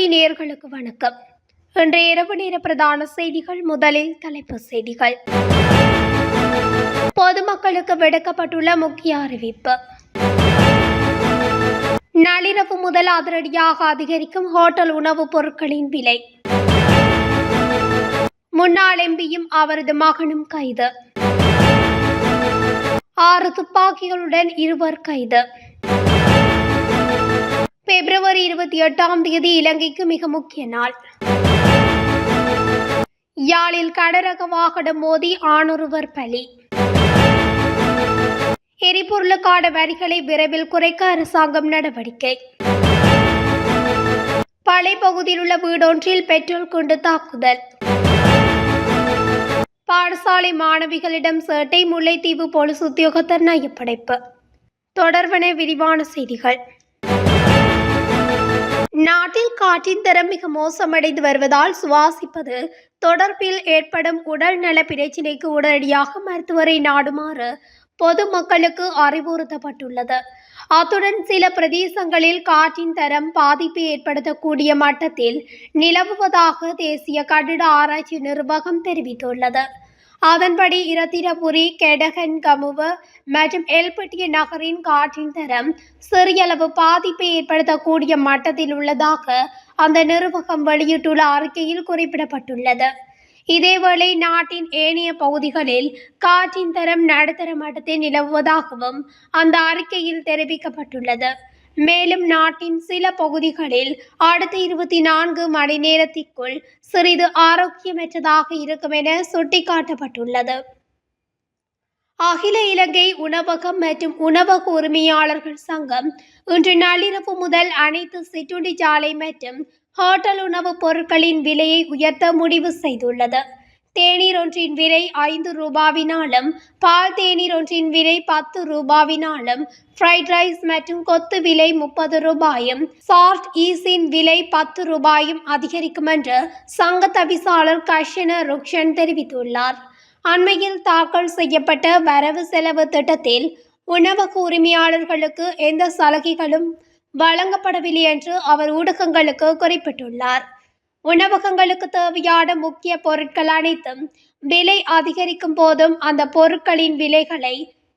மணி நேர்களுக்கு வணக்கம். இன்றைய இரவு நேர பிரதான செய்திகள் முதலில் தலைப்பு செய்திகள். பொதுமக்களுக்கு விடுக்கப்பட்டுள்ள முக்கிய அறிவிப்பு. நள்ளிரவு முதல் அதிரடியாக அதிகரிக்கும் ஹோட்டல் உணவுப் பொருட்களின் விலை. முன்னாள் எம்பியும் அவரது மகனும் கைது. ஆறு துப்பாக்கிகளுடன் இருவர் கைது. பிப்ரவரி இருபத்தி எட்டாம் தேதி இலங்கைக்கு மிக முக்கிய நாள். யாழில் கடரக வாகனம் மோதி ஆணொருவர் பலி. எரிபொருளுக்கான வரிகளை விரைவில் குறைக்க அரசாங்கம் நடவடிக்கை. பளை பகுதியில் உள்ள வீடொன்றில் பெட்ரோல் கொண்டு தாக்குதல். பாடசாலை மாணவிகளிடம் சேட்டை முல்லைத்தீவு போலீஸ் உத்தியோகத்தர் நயப்படைப்பு. தொடர்பன விரிவான செய்திகள். நாட்டில் காற்றின் தரம் மிக மோசமடைந்து வருவதால் சுவாசிப்பது தொடர்பில் ஏற்படும் உடல்நல பிரச்சினைக்கு உடனடியாக மருத்துவரை நாடுமாறு பொதுமக்களுக்கு அறிவுறுத்தப்பட்டுள்ளது. அத்துடன் சில பிரதேசங்களில் காற்றின் தரம் பாதிப்பை ஏற்படுத்தக்கூடிய மட்டத்தில் நிலவுவதாக தேசிய கட்டிட ஆராய்ச்சி நிர்வாகம் தெரிவித்துள்ளது. அதன்படி இரத்தினபுரி கெடகன் கமுவ மற்றும் எல்பட்டிய நகரின் காற்றின் தரம் சிறியளவு பாதிப்பை ஏற்படுத்தக்கூடிய மட்டத்தில் உள்ளதாக அந்த நிர்வாகம் வெளியிட்டுள்ள அறிக்கையில் குறிப்பிடப்பட்டுள்ளது. இதேவேளை நாட்டின் ஏனைய பகுதிகளில் காற்றின் தரம் நடுத்தர மட்டத்தில் நிலவுவதாகவும் அந்த அறிக்கையில் தெரிவிக்கப்பட்டுள்ளது. மேலும் நாட்டின் சில பகுதிகளில் அடுத்த இருபத்தி நான்கு மணி நேரத்திற்குள் சிறிது ஆரோக்கியமற்றதாக இருக்கும் என சுட்டிக்காட்டப்பட்டுள்ளது. அகில இலங்கை உணவகம் மற்றும் உணவக உரிமையாளர்கள் சங்கம் இன்று நள்ளிரவு முதல் அனைத்து சிற்றுண்டி சாலை மற்றும் ஹோட்டல் உணவுப் பொருட்களின் விலையை உயர்த்த முடிவு செய்துள்ளது. தேநீர் ஒன்றின் விலை ஐந்து ரூபாவினாலும் பால் தேநீர் ஒன்றின் விலை பத்து ரூபாவினாலும் ஃப்ரைட் ரைஸ் மற்றும் கொத்து விலை முப்பது ரூபாயும் சால்ட் ஈஸின் விலை பத்து ரூபாயும் அதிகரிக்கும் என்று சங்க தவிசாளர் கஷன ருக்ஷன் தெரிவித்துள்ளார். அண்மையில் தாக்கல் செய்யப்பட்ட வரவு செலவு திட்டத்தில் உணவக உரிமையாளர்களுக்கு எந்த சலுகைகளும் வழங்கப்படவில்லை என்று அவர் ஊடகங்களுக்கு குறிப்பிட்டுள்ளார். உணவகங்களுக்கு தேவையான முக்கிய பொருட்கள் அனைத்தும் விலை அதிகரிக்கும் போதும் அந்த பொருட்களின் விலைகளை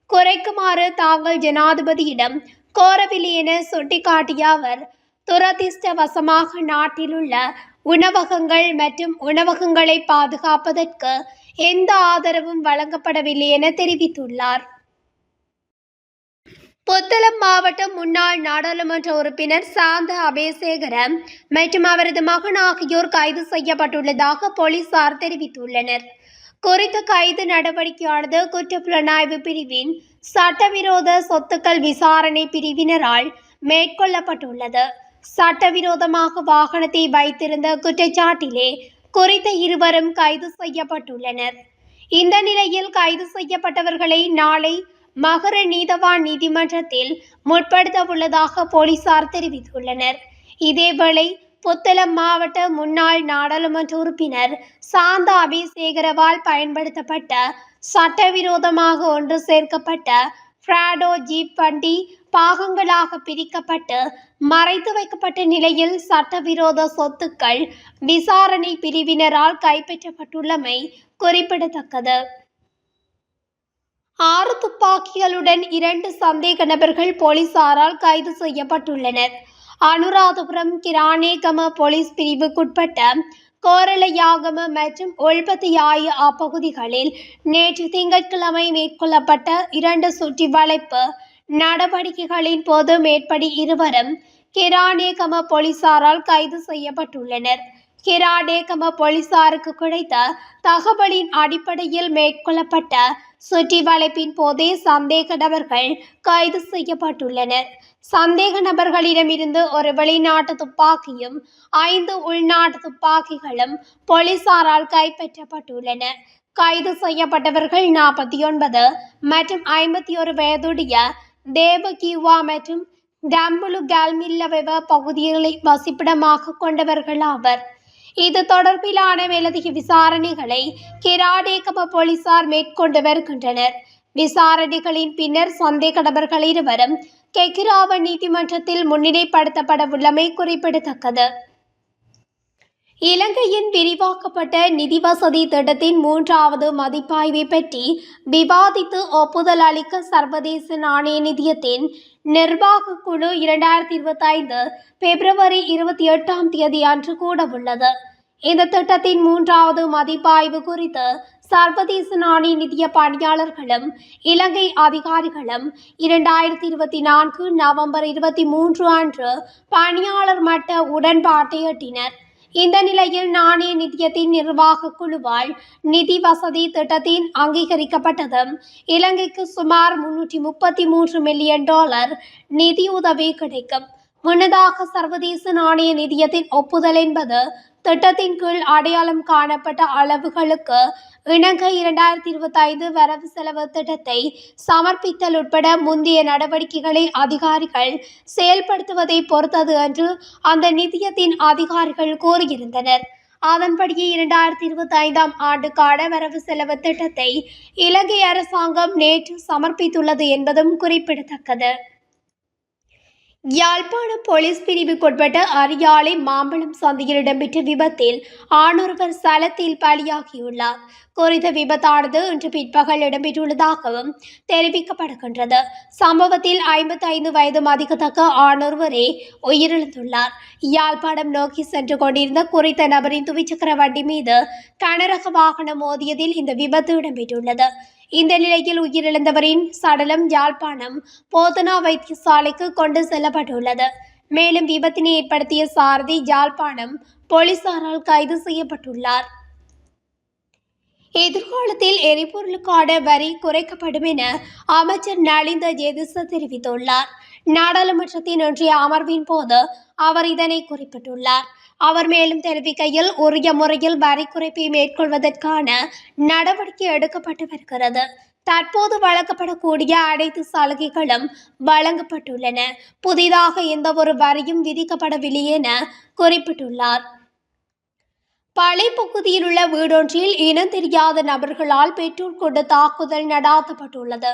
குறைக்குமாறு தாங்கள் ஜனாதிபதியிடம் கோரவில்லை என சுட்டிக்காட்டிய அவர் துரதிர்ஷ்டவசமாக நாட்டில் உள்ள உணவகங்கள் மற்றும் உணவகங்களை பாதுகாப்பதற்கு எந்த ஆதரவும் வழங்கப்படவில்லை என தெரிவித்துள்ளார். புத்தளம் மாவட்ட முன்னாள் நாடாளுமன்ற உறுப்பினர் சாந்த அபேசேகர மற்றும் அவரது மகன் ஆகியோர் கைது செய்யப்பட்டுள்ளதாக போலீசார் தெரிவித்துள்ளனர். குறித்த கைது நடவடிக்கையானது குற்றப்புலனாய்வு பிரிவின் சட்டவிரோத சொத்துக்கள் விசாரணை பிரிவினரால் மேற்கொள்ளப்பட்டுள்ளது. சட்டவிரோதமாக வாகனத்தை வைத்திருந்த குற்றச்சாட்டிலே குறித்த இருவரும் கைது செய்யப்பட்டுள்ளனர். இந்த நிலையில் கைது செய்யப்பட்டவர்களை நாளை மகர நீதவான் நீதிமன்றத்தில் முற்படுத்த உள்ளதாக போலீசார் தெரிவித்துள்ளனர். இதேவேளை புத்தளம் மாவட்ட முன்னாள் நாடாளுமன்ற உறுப்பினர் சாந்த அபிசேகரவால் பயன்படுத்தப்பட்ட சட்டவிரோதமாக ஒன்று சேர்க்கப்பட்ட ஃப்ராடோ ஜீப் வண்டி பாகங்களாக பிரிக்கப்பட்டு மறைத்து வைக்கப்பட்ட நிலையில் சட்டவிரோத சொத்துக்கள் விசாரணை பிரிவினரால் கைப்பற்றப்பட்டுள்ளமை குறிப்பிடத்தக்கது. ஆறு துப்பாக்கிகளுடன் இரண்டு சந்தேக நபர்கள் போலீசாரால் கைது செய்யப்பட்டுள்ளனர். அனுராதபுரம் கிரானேகம போலீஸ் பிரிவுக்குட்பட்ட கோரளையாகம மற்றும் ஒல்பத்தியாய அப்பகுதிகளில் நேற்று திங்கட்கிழமை மேற்கொள்ளப்பட்ட இரண்டு சுற்றி வளைப்பு நடவடிக்கைகளின் போது மேற்படி இருவரும் கிரானேகம போலீசாரால் கைது செய்யப்பட்டுள்ளனர். கிராடேகம போலீசாருக்கு கிடைத்த தகவலின் அடிப்படையில் மேற்கொள்ளப்பட்ட சுற்றி வளைப்பின் போதே சந்தேக நபர்கள் கைது செய்யப்பட்டுள்ளனர். சந்தேக நபர்களிடமிருந்து ஒரு வெளிநாட்டு துப்பாக்கியும் ஐந்து உள்நாட்டு துப்பாக்கிகளும் போலீசாரால் கைப்பற்றப்பட்டுள்ளன கைது செய்யப்பட்டவர்கள் நாற்பத்தி ஒன்பது மற்றும் ஐம்பத்தி ஒரு வயதுடைய தேவகிவா மற்றும் டம்புலு கால்மில்லவெவ பகுதிகளை வசிப்பிடமாக கொண்டவர்கள் ஆவர். இது தொடர்பிலான மேலதிக விசாரணைகளை கிராடேகம போலீசார் மேற்கொண்டு வருகின்றனர். விசாரணைகளின் பின்னர் சந்தேக நபர்கள் இருவரும் கெகிராவ நீதிமன்றத்தில் முன்னிலைப்படுத்தப்படவுள்ளமை குறிப்பிடத்தக்கது. இலங்கையின் விரிவாக்கப்பட்ட நிதி வசதி திட்டத்தின் மூன்றாவது மதிப்பாய்வை பற்றி விவாதித்து ஒப்புதல் அளிக்க சர்வதேச நாணய நிதியத்தின் நிர்வாக குழு இரண்டாயிரத்தி இருபத்தி ஐந்து பிப்ரவரி இருபத்தி எட்டாம் தேதி அன்று கூடவுள்ளது. இந்த திட்டத்தின் மூன்றாவது மதிப்பாய்வு குறித்து சர்வதேச நாணய நிதிய பணியாளர்களும் இலங்கை அதிகாரிகளும் இரண்டாயிரத்தி இருபத்தி நான்கு நவம்பர் இருபத்தி மூன்று அன்று பணியாளர் மட்ட உடன்பாட்டை எட்டினர். இந்த நிலையில் நாணய நிதியத்தின் நிர்வாக குழுவால் நிதி வசதி திட்டத்தின் அங்கீகரிக்கப்பட்டதும் இலங்கைக்கு சுமார் முன்னூற்றி முப்பத்தி மூன்று மில்லியன் டாலர் நிதியுதவி கிடைக்கும். முன்னதாக சர்வதேச நாணய நிதியத்தின் ஒப்புதல் என்பது திட்டத்தின் கீழ் அடையாளம் காணப்பட்ட அளவுகளுக்கு இணங்க இரண்டாயிரத்தி இருபத்தி ஐந்து வரவு செலவு திட்டத்தை சமர்ப்பித்தல் உட்பட முந்தைய நடவடிக்கைகளை அதிகாரிகள் செயல்படுத்துவதை பொறுத்தது என்று அந்த நிதியத்தின் அதிகாரிகள் கூறியிருந்தனர். அதன்படியே இரண்டாயிரத்தி இருபத்தி ஐந்தாம் ஆண்டுக்கான வரவு செலவு திட்டத்தை இலங்கை அரசாங்கம் நேற்று சமர்ப்பித்துள்ளது என்பதும் குறிப்பிடத்தக்கது. யாழ்ப்பாணம் போலீஸ் பிரிவுக்குட்பட்ட அரியாலை மாம்பழம் சந்தையில் இடம்பெற்ற விபத்தில் ஆணொருவர் சலத்தில் பலியாகியுள்ளார். குறித்த விபத்தானது இன்று பிற்பகல் இடம்பெற்றுள்ளதாகவும் தெரிவிக்கப்படுகின்றது சம்பவத்தில் ஐம்பத்தி ஐந்து வயது மதிக்கத்தக்க ஆணொருவரே உயிரிழந்துள்ளார். யாழ்ப்பாணம் நோக்கி சென்று கொண்டிருந்த குறித்த நபரின் துவிச்சக்கர வண்டி மீது கனரக வாகனம் மோதியதில் இந்த விபத்து இடம்பெற்றுள்ளது. இந்த நிலையில் உயிரிழந்தவரின் சடலம் யாழ்ப்பாணம் போதனா வைத்தியசாலைக்கு கொண்டு செல்லப்பட்டுள்ளது. மேலும் விபத்தினை ஏற்படுத்திய சாரதி யாழ்ப்பாணம் போலீசாரால் கைது செய்யப்பட்டுள்ளார். எதிர்காலத்தில் எரிபொருளுக்கான வரி குறைக்கப்படும் என அமைச்சர் நலிந்த ஜெதிச தெரிவித்துள்ளார். நாடாளுமன்றத்தின் ஒன்றிய அமர்வின் போது அவர் இதனை குறிப்பிட்டுள்ளார். அவர் மேலும் தெரிவிக்கையில் உரிய முறையில் வரி குறைப்பை மேற்கொள்வதற்கான நடவடிக்கை எடுக்கப்பட்டு வருகிறது. தற்போது வழங்கப்படக்கூடிய அனைத்து சலுகைகளும் வழங்கப்பட்டுள்ளன. புதிதாக எந்த ஒரு வரியும் விதிக்கப்படவில்லை என குறிப்பிட்டுள்ளார். பழைப்பகுதியில் பகுதியில் உள்ள வீடொன்றில் இனம் தெரியாத நபர்களால் பெற்றோர் கொண்டு தாக்குதல் நடாத்தப்பட்டுள்ளது.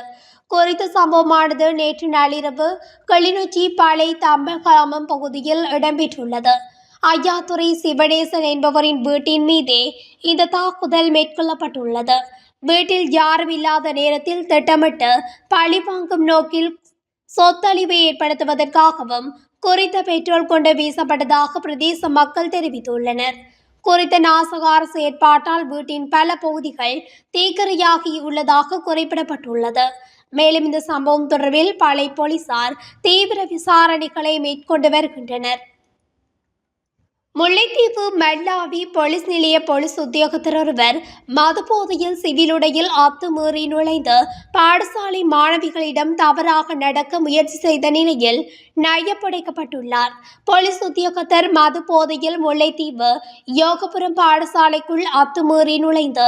குறித்த சம்பவமானது நேற்று நள்ளிரவு கிளிநொச்சி பளை தம்பகிராமம் பகுதியில் இடம்பெற்றுள்ளது. ஐயாத்துறை சிவனேசன் என்பவரின் வீட்டின் மீதே இந்த தாக்குதல் மேற்கொள்ளப்பட்டுள்ளது. வீட்டில் யாரும் இல்லாத நேரத்தில் திட்டமிட்டு பழி வாங்கும் நோக்கில் சொத்தழிவை ஏற்படுத்துவதற்காகவும் குறித்த பெட்ரோல் கொண்டு வீசப்பட்டதாக பிரதேச மக்கள் தெரிவித்துள்ளனர். குறித்த நாசகார செயற்பாட்டால் வீட்டின் பல பகுதிகள் தீக்கரையாகி உள்ளதாக குறிப்பிடப்பட்டுள்ளது. மேலும் இந்த சம்பவம் தொடர்பில் பழைய போலீசார் தீவிர விசாரணைகளை மேற்கொண்டு வருகின்றனர். முல்லைத்தீவு மல்லாவி போலீஸ் நிலைய போலீஸ் உத்தியோகத்தர் ஒருவர் மதுபோதையில் சிவிலுடையில் அத்துமீறி நுழைந்து பாடசாலை மாணவிகளிடம் தவறாக நடக்க முயற்சி செய்த நிலையில் நயப்படைக்கப்பட்டுள்ளார். போலீஸ் உத்தியோகத்தர் மது போதையில் முல்லைத்தீவு யோகபுரம் பாடசாலைக்குள் அத்துமீறி நுழைந்து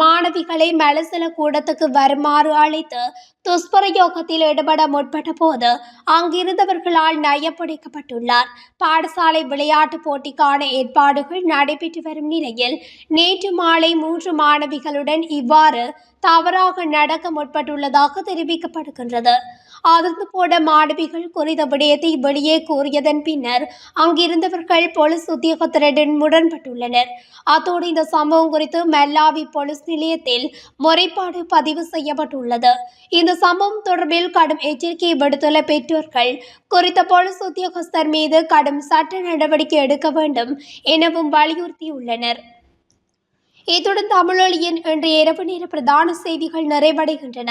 மாணவிகளை மலசல கூடத்துக்கு வருமாறு அழைத்து துஷ்பிரயோகத்தில் ஈடுபட முற்பட்ட போது அங்கிருந்தவர்களால் நயப்படைக்கப்பட்டுள்ளார். பாடசாலை விளையாட்டு போட்டிக்கான ஏற்பாடுகள் நடைபெற்று வரும் நிலையில் நேற்று மாலை மூன்று மாணவிகளுடன் இவ்வாறு தவறாக நடக்க முற்பட்டுள்ளதாக தெரிவிக்கப்படுகின்றது. அதிர்ந்து போன மாணவிகள் குறித்த விடயத்தை வெளியே கூறியதன் பின்னர் அங்கிருந்தவர்கள் போலீஸ் உத்தியோகத்தருடன் முரண்பட்டுள்ளனர். அத்தோடு இந்த சம்பவம் குறித்து மெல்லாவி போலீஸ் நிலையத்தில் முறைப்பாடு பதிவு செய்யப்பட்டுள்ளது. இந்த சம்பவம் தொடர்பில் கடும் எச்சரிக்கை விடுத்துள்ள பெற்றோர்கள் குறித்த போலீஸ் உத்தியோகஸ்தர் மீது கடும் சட்ட நடவடிக்கை எடுக்க வேண்டும் எனவும் வலியுறுத்தியுள்ளனர். இத்துடன் தமிழொலியின் இன்றைய இரவு நேர பிரதான செய்திகள் நிறைவடைகின்றன.